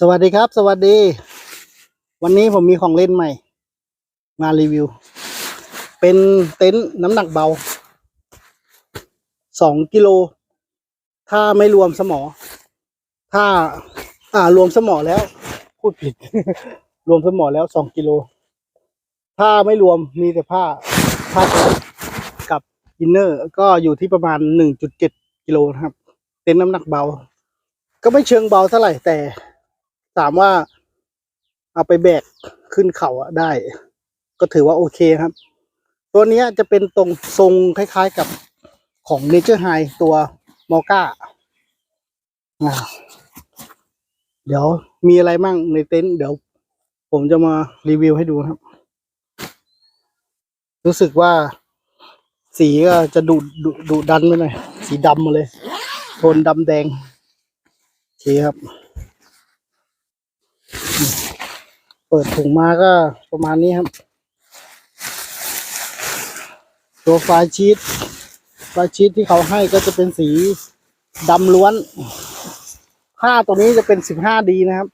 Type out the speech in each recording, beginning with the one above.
สวัสดีครับ สวัสดี วันนี้ผมมีของเล่นใหม่ มารีวิว เป็นเต็นท์น้ำหนักเบาสองกิโล ถ้าไม่รวมสมอ ถ้า อ่ารวมสมอแล้ว พูดผิด รวมสมอแล้วสองกิโล ถ้าไม่รวมมีแต่ผ้าผ้ากับอินเนอร์ ก็อยู่ที่ประมาณหนึ่งจุดเจ็ดกิโลนะครับ เต็นท์น้ำหนักเบา ก็ไม่เชิงเบาเท่าไหร่แต่ ถามว่าเอาไปแบกขึ้นเขาอะได้ ก็ถือว่าโอเคครับ ตัวนี้จะเป็นตรงทรงคล้ายๆกับของ Nature High ตัวมอก้าเดี๋ยวมีอะไรมั่งในเต็นท์เดี๋ยว ผมจะมารีวิวให้ดูครับ รู้สึกว่าสีก็จะดุดดุดันไปหน่อยสีดำมาเลย โทนดำแดงโอเคครับ เปิดถุงมาก็ประมาณนี้ครับ ตัวไฟชีตไฟชีตที่เขาให้ก็จะเป็นสีดำล้วน ผ้าตัวนี้จะเป็นสิบห้าดีนะครับ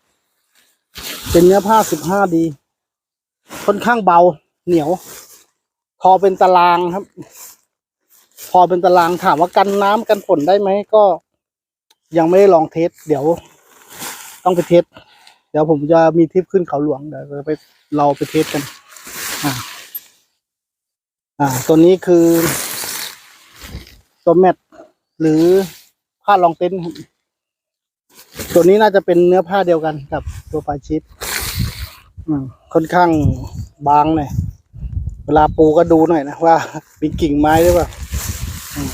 เป็นเนื้อผ้าสิบห้าดี ค่อนข้างเบาเหนียว พอเป็นตารางครับ พอเป็นตารางถามว่ากันน้ำกันฝนได้ไหมก็ ยังไม่ได้ลองเทสเดี๋ยว ต้องไปเทส เดี๋ยวผมจะมีทริปขึ้นเขาหลวงเดี๋ยวเราไปเราไปเทสกัน อ่า อ่า ตัวนี้คือ ตัวแมทหรือผ้ารองเต็นท์ตัวนี้น่าจะเป็นเนื้อผ้าเดียวกันกับตัวไฟชิดค่อนข้างบางหน่อยเวลาปูก็ดูหน่อยนะว่ามีกิ่งไม้หรือเปล่าม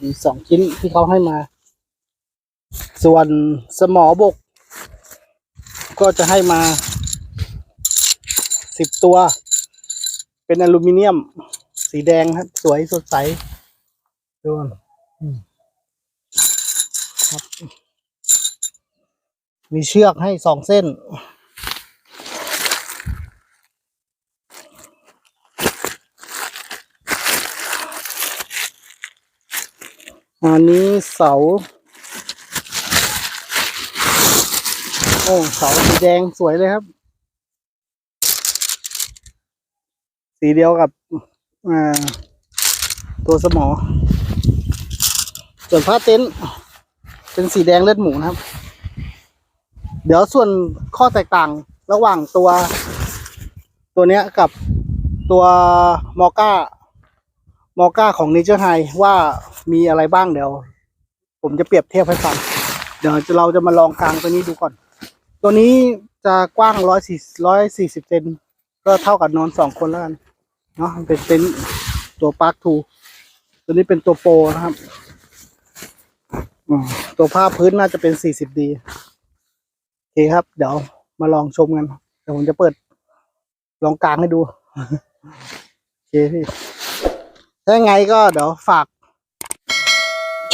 มีสองชิ้นที่เขาให้มา ส่วนสมอบก ก็จะให้มาสิบตัว เป็นอลูมิเนียม สีแดงครับ สวยสดใสดูครับ มีเชือกให้สองเส้น อันนี้เสา โอ้เสาสีแดงสวยเลยครับ สีเดียวกับตัวสมอ ส่วนผ้าเต็นท์เป็นสีแดงเลือดหมูนะครับ เดี๋ยวส่วนข้อแตกต่างระหว่างตัว ตัวเนี้ยกับตัวมอก้ามอก้าของ Nature High ว่ามีอะไรบ้างเดี๋ยว ผมจะเปรียบเทียบให้ฟัง เดี๋ยวเราจะมาลองกลางตัวนี้ดูก่อน ตัวนี้จะกว้างร้อยสี่ร้อยสี่สิบเซนก็เท่ากับนอนสองคนแล้วกันเนาะเป็นเต็นท์ตัวปาร์คทูตัวนี้เป็นตัวโปรนะครับอืมตัวผ้าพื้นน่าจะเป็นสี่สิบดีโอเคครับ เดี๋ยวมาลองชมกันเดี๋ยวผมจะเปิดลองกลางให้ดูโอเคพี่ถ้าไงก็เดี๋ยวฝาก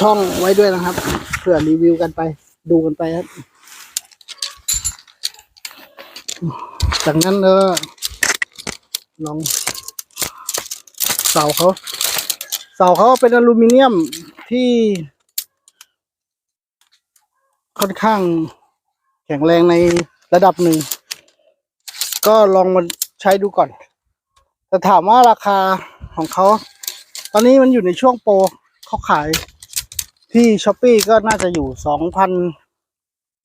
ช่องไว้ด้วยนะครับเพื่อรีวิวกันไป ดูกันไปครับ จากนั้นเออลองเสาเขาเสาเขาเป็นอลูมิเนียมที่ ค่อนข้างแข็งแรงในระดับหนึ่ง ก็ลองมาใช้ดูก่อน แต่ถามว่าราคาของเขา ตอนนี้มันอยู่ในช่วงโปรเขาขายที่ช้อปปีก็น่าจะอยู่สองพัน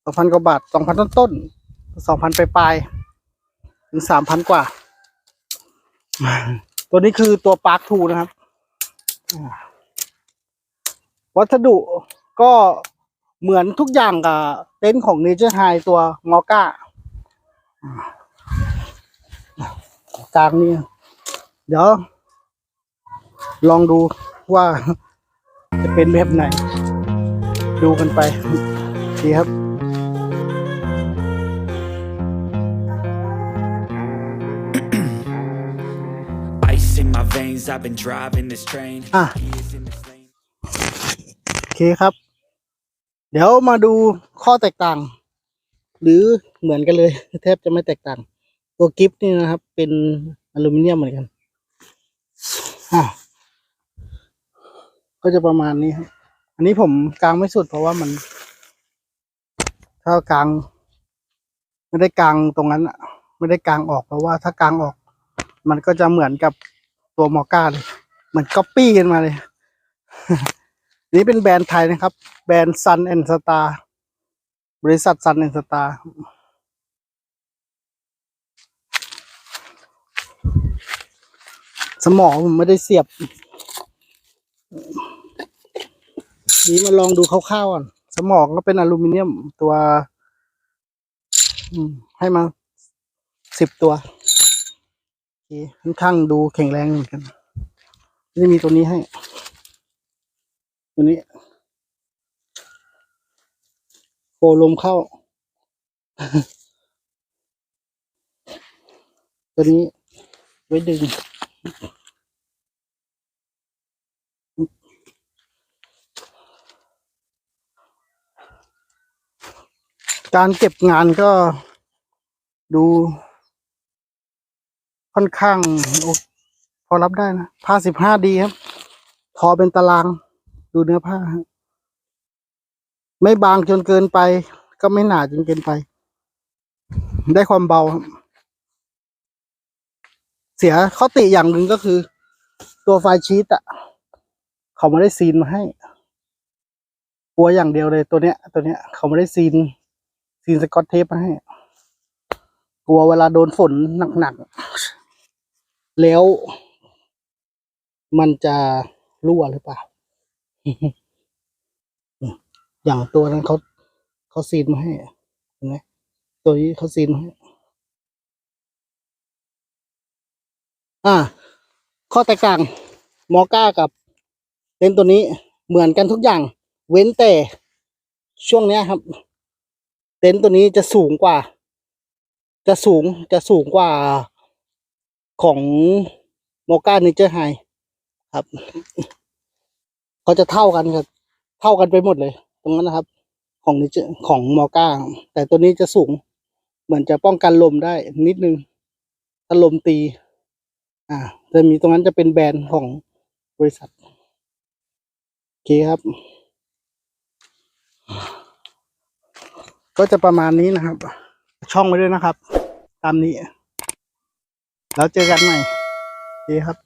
สองพันกว่าบาทสองพันต้นต้น สองพันปลายๆถึงสามพันกว่า ตัวนี้คือตัวปาร์คทูนะครับอ่าวัสดุก็เหมือนทุกอย่างกับเต็นท์ของ Nature High ตัวงอก้ากลางนี่เดี๋ยว ลองดูว่าจะเป็นแบบไหน ดูกันไปดีครับ in my veins, I've been driving this train. Ah. Years in this lane. โอเคครับ เดี๋ยวมาดูข้อแตกต่าง หรือเหมือนกันเลย แทบจะไม่แตกต่าง ตัวกิฟต์นี่นะครับ เป็นอลูมิเนียมเหมือนกันอะก็จะประมาณนี้ครับอันนี้ผมกางไม่สุดเพราะว่ามัน ถ้ากาง ไม่ได้กางตรงนั้นอะไม่ได้กางออกเพราะว่าถ้ากางออก มันก็จะเหมือนกับ ตัวมอก้าเลยเหมือนก๊อปปี้กันมาเลย นี่เป็นแบรนด์ไทยนะครับ แบรนด์ Sun and Star บริษัท Sun and Star สมองผมไม่ได้เสียบ นี่มาลองดูคร่าวๆก่อน สมองก็เป็นอลูมิเนียมตัวให้มาสิบตัว ค่อนข้างดูแข็งแรงเหมือนกันนี่มีตัวนี้ให้ ตัวนี้โฟลมเข้า ตัวนี้ไว้ดึงการเก็บงานก็ดู ค่อนข้างอพอรับได้นะ ผ้าสิบห้าดีครับพอเป็นตาราง ดูเนื้อผ้าฮะไม่บางจนเกินไป ก็ไม่หนาจนเกินไป ได้ความเบา เสียข้อติอย่างหนึ่งก็คือ ตัวไฟชีตอะเขาไม่ได้ซีนมาให้กลัวอย่างเดียวเลยตัวเนี้ย ตัวเนี้ย เขาไม่ได้ซีน ซีนสกอตเทปมาให้ กลัวเวลาโดนฝนหนักๆ แล้วมันจะรั่วหรือเปล่า อย่างตัวนั้นเขาเขาซีนมาให้เห็นไหมตัวนี้เขาซีนมาให้ อ่า ข้อแตกต่างมอก้ากับเต็นท์ตัวนี้เหมือนกันทุกอย่าง เว้นแต่ช่วงเนี้ยครับ เต็นท์ตัวนี้จะสูงกว่า จะสูงจะสูงกว่า ของโมกาเนเจอร์ไฮครับเขาจะเท่ากันครับ เท่ากันไปหมดเลย ตรงนั้นนะครับ ของนิเจของมอก้า แต่ตัวนี้จะสูง เหมือนจะป้องกันลมได้นิดนึงถ้าลมตี อ่า จะมีตรงนั้นจะเป็นแบรนด์ของบริษัท โอเคครับ ก็จะประมาณนี้นะครับ ช่องไว้ด้วยนะครับ ตามนี้ แล้วเจอกันใหม่ดีครับ